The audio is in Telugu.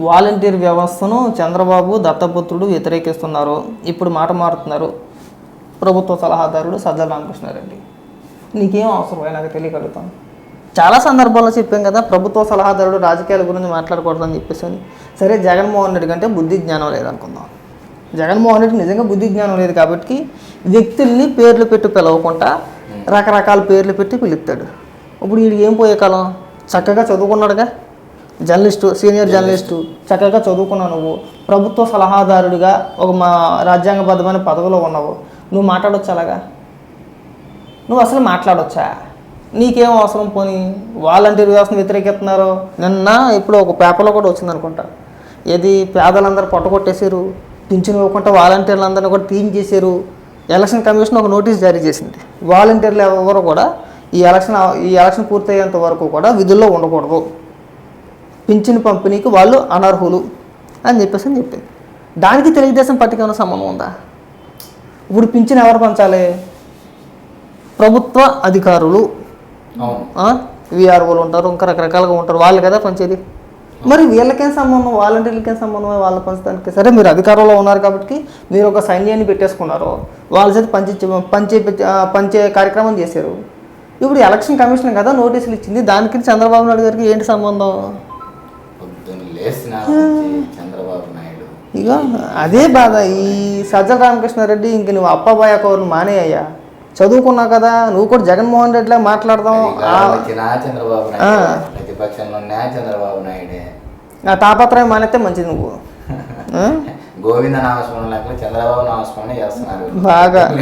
వాలంటీర్ వ్యవస్థను చంద్రబాబు దత్తపుత్రుడు వ్యతిరేకిస్తున్నారు. ఇప్పుడు మాట మారుతున్నారు. ప్రభుత్వ సలహాదారుడు సజ్జల రామకృష్ణారెడ్డి. నీకేం అవసరం? నాకు తెలియగలుగుతాను చాలా సందర్భాల్లో చెప్పాం కదా ప్రభుత్వ సలహాదారుడు రాజకీయాల గురించి మాట్లాడకూడదని చెప్పేసి అని. సరే జగన్మోహన్ రెడ్డి కంటే బుద్ధి జ్ఞానం లేదనుకుందాం. జగన్మోహన్ రెడ్డి నిజంగా బుద్ధి జ్ఞానం లేదు కాబట్టి వ్యక్తుల్ని పేర్లు పెట్టి పిలవకుండా రకరకాల పేర్లు పెట్టి పిలుస్తాడు. ఇప్పుడు వీడికి ఏం పోయే కాలం? చక్కగా చదువుకున్నాడుగా. Journalist senior journalist. చక్కగా చదువుకున్నావు నువ్వు. ప్రభుత్వ సలహాదారుడిగా ఒక మా రాజ్యాంగబద్ధమైన పదవిలో ఉన్నావు. నువ్వు మాట్లాడొచ్చు అలాగా? నువ్వు అసలు మాట్లాడొచ్చా? నీకేం అవసరం పోనీ? వాలంటీర్ వ్యవస్థను వ్యతిరేకిస్తున్నారు. నిన్న ఇప్పుడు ఒక పేపర్లో కూడా వచ్చింది అనుకుంటా ఏది పేదలందరూ పట్టుకొట్టేశారు పింఛన్ ఇవ్వకుండా వాలంటీర్లందరినీ కూడా టీం చేశారు. ఎలక్షన్ కమిషన్ ఒక నోటీస్ జారీ చేసింది. వాలంటీర్లు ఎవరు కూడా ఈ ఎలక్షన్ ఈ ఎలక్షన్ పూర్తయ్యేంత వరకు కూడా విధుల్లో ఉండకూడదు. పింఛన్ పంపిణీకి వాళ్ళు అనర్హులు అని చెప్పేసి అని చెప్పింది. దానికి తెలుగుదేశం పార్టీకి ఏమైనా సంబంధం ఉందా? ఇప్పుడు పింఛన్ ఎవరు పంచాలి? ప్రభుత్వ అధికారులు. విఆర్ఓలు ఉంటారు ఇంకా రకరకాలుగా ఉంటారు వాళ్ళు కదా పంచేది. మరి వీళ్ళకేం సంబంధం? వాలంటీర్లకేం సంబంధం వాళ్ళ పంచడానికి? సరే మీరు అధికారంలో ఉన్నారు కాబట్టి మీరు ఒక సైన్యాన్ని పెట్టేసుకున్నారు. వాళ్ళ చేతి పంచి పంచే పంచే కార్యక్రమం చేశారు. ఇప్పుడు ఎలక్షన్ కమిషన్ కదా నోటీసులు ఇచ్చింది. దానికి చంద్రబాబు నాయుడు గారికి ఏంటి సంబంధం? పొద్దున్న లేచిన చంద్రబాబు నాయుడు. ఇక అదే బాధ. ఈ సజ్జల రామకృష్ణారెడ్డి ఇంక నువ్వు అప్పబాయ కౌరులు మానేయ్యా. చదువుకున్నావు కదా నువ్వు కూడా జగన్మోహన్ రెడ్డిలా మాట్లాడదాం. చంద్రబాబు ప్రతిపక్షంలో చంద్రబాబు నాయుడే. ఆ తాపత్రయం మానేస్తే మంచిది నువ్వు? గోవింద నామస్మరణ లేకపోతే చంద్రబాబు నామస్మరణ చేస్తున్నారు. బాగా.